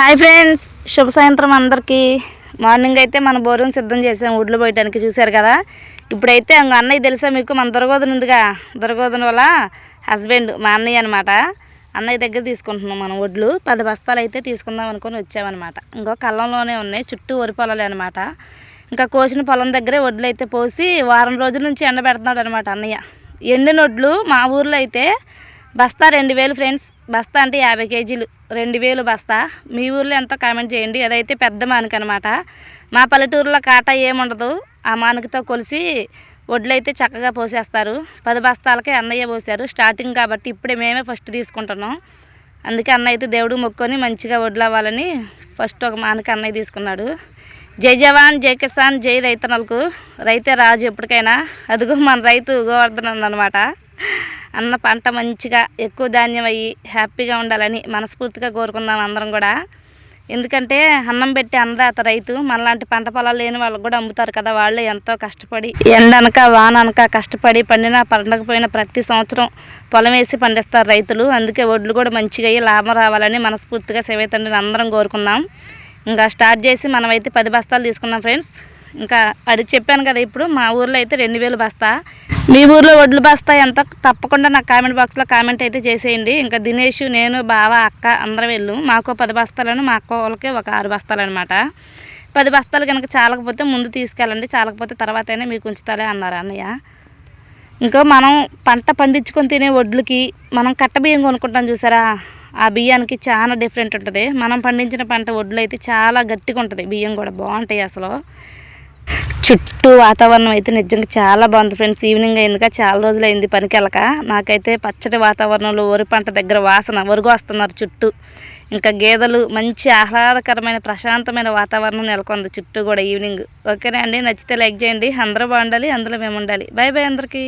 Hi friends శుభ సాయంత్రం అందరికీ. మార్నింగ్ అయితే మన బోరుని సిద్ధం చేసాం ఊళ్ళో పోయటానికి చూశారు కదా. ఇప్పుడైతే అంగ అన్నయ్య తెలుసా మీకు మన దొరగోదన ఉందిగా. దుర్గోధన వల్ల హస్బెండ్ మా అన్నయ్య అనమాట అన్నయ్య దగ్గర తీసుకుంటున్నాం మనం ఒడ్లు పది బస్తాలు అయితే తీసుకుందాం అనుకొని వచ్చామన్నమాట. ఇంకో కళ్ళంలోనే ఉన్నాయి చుట్టూ వరి పొలాలే అనమాట ఇంకా కోసిన పొలం దగ్గరే వడ్లు అయితే పోసి వారం రోజుల నుంచి ఎండబెడుతున్నాడు అనమాట అన్నయ్య. ఎండిన వడ్లు మా ఊర్లో అయితే బస్తా రెండు వేలు ఫ్రెండ్స్. బస్తా అంటే యాభై కేజీలు. రెండు వేలు బస్తా. మీ ఊర్లో ఎంతో కామెంట్ చేయండి. అదైతే పెద్ద మానుక అనమాట మా పల్లెటూరులో కాటా ఏముండదు. ఆ మానుకతో కొలిసి వడ్లు అయితే చక్కగా పోసేస్తారు. పది బస్తాలకే అన్నయ్య పోసారు స్టార్టింగ్ కాబట్టి ఇప్పుడే మేమే ఫస్ట్ తీసుకుంటున్నాం. అందుకే అన్నయ్య అయితే దేవుడు మొక్కొని మంచిగా వడ్లు అవ్వాలని ఫస్ట్ ఒక మానక అన్నయ్య తీసుకున్నాడు. జై జవాన్ జై కిసాన్ జై రైతన్నలకు. రైతే రాజు ఎప్పటికైనా. అదిగో మన రైతు గోవర్ధన్ అనమాట అన్న పంట మంచిగా ఎక్కువ ధాన్యం అయ్యి హ్యాపీగా ఉండాలని మనస్ఫూర్తిగా కోరుకుందాం అందరం కూడా. ఎందుకంటే అన్నం పెట్టి అన్నదాత రైతు మనలాంటి పంట పొలాలు లేని వాళ్ళకి కూడా అమ్ముతారు కదా వాళ్ళు ఎంతో కష్టపడి ఎండనక వాననక కష్టపడి పండిన పండకపోయిన ప్రతి సంవత్సరం పొలం వేసి పండిస్తారు రైతులు. అందుకే వడ్లు కూడా మంచిగా అయ్యి లాభం రావాలని మనస్ఫూర్తిగా సేవైతండ్రిని అందరం కోరుకుందాం. ఇంకా స్టార్ట్ చేసి మనమైతే పది బస్తాలు తీసుకున్నాం ఫ్రెండ్స్. ఇంకా అడిగి చెప్పాను కదా ఇప్పుడు మా ఊర్లో అయితే రెండు వేలు బస్తా. మీ ఊర్లో వడ్లు బస్తా ఎంత? తప్పకుండా నాకు కామెంట్ బాక్స్లో కామెంట్ అయితే చేసేయండి. ఇంకా దినేష్ నేను బావ అక్క అందరం వెళ్ళు. మాకు పది బస్తాలను మా అక్క వాళ్ళకి ఒక ఆరు బస్తాలు అనమాట పది బస్తాలు కనుక చాలకపోతే ముందు తీసుకెళ్ళండి. చాలకపోతే తర్వాత అయినా మీకు ఉంచుతాలే అన్నారు అన్నయ్య. ఇంకా మనం పంట పండించుకొని తినే వడ్లకి మనం కట్ట బియ్యం కొనుక్కుంటాం చూసారా? ఆ బియ్యానికి చాలా డిఫరెంట్ ఉంటుంది. మనం పండించిన పంట వడ్లు అయితే చాలా గట్టిగా ఉంటుంది. బియ్యం కూడా బాగుంటాయి అసలు. చుట్టూ వాతావరణం అయితే నిజంగా చాలా బాగుంది ఫ్రెండ్స్. ఈవినింగ్ అయిందిగా చాలా రోజులు అయింది పనికి వెళ్ళక. నాకైతే పచ్చటి వాతావరణంలో వరి పంట దగ్గర వాసన వరుగు వస్తున్నారు చుట్టూ. ఇంకా గేదెలు మంచి ఆహ్లాదకరమైన ప్రశాంతమైన వాతావరణం నెలకొంది చుట్టూ కూడా ఈవినింగ్ ఓకేనా అండి? నచ్చితే లైక్ చేయండి. అందరూ బాగుండాలి. అందులో మేము ఉండాలి. బాయ్ బాయ్ అందరికీ.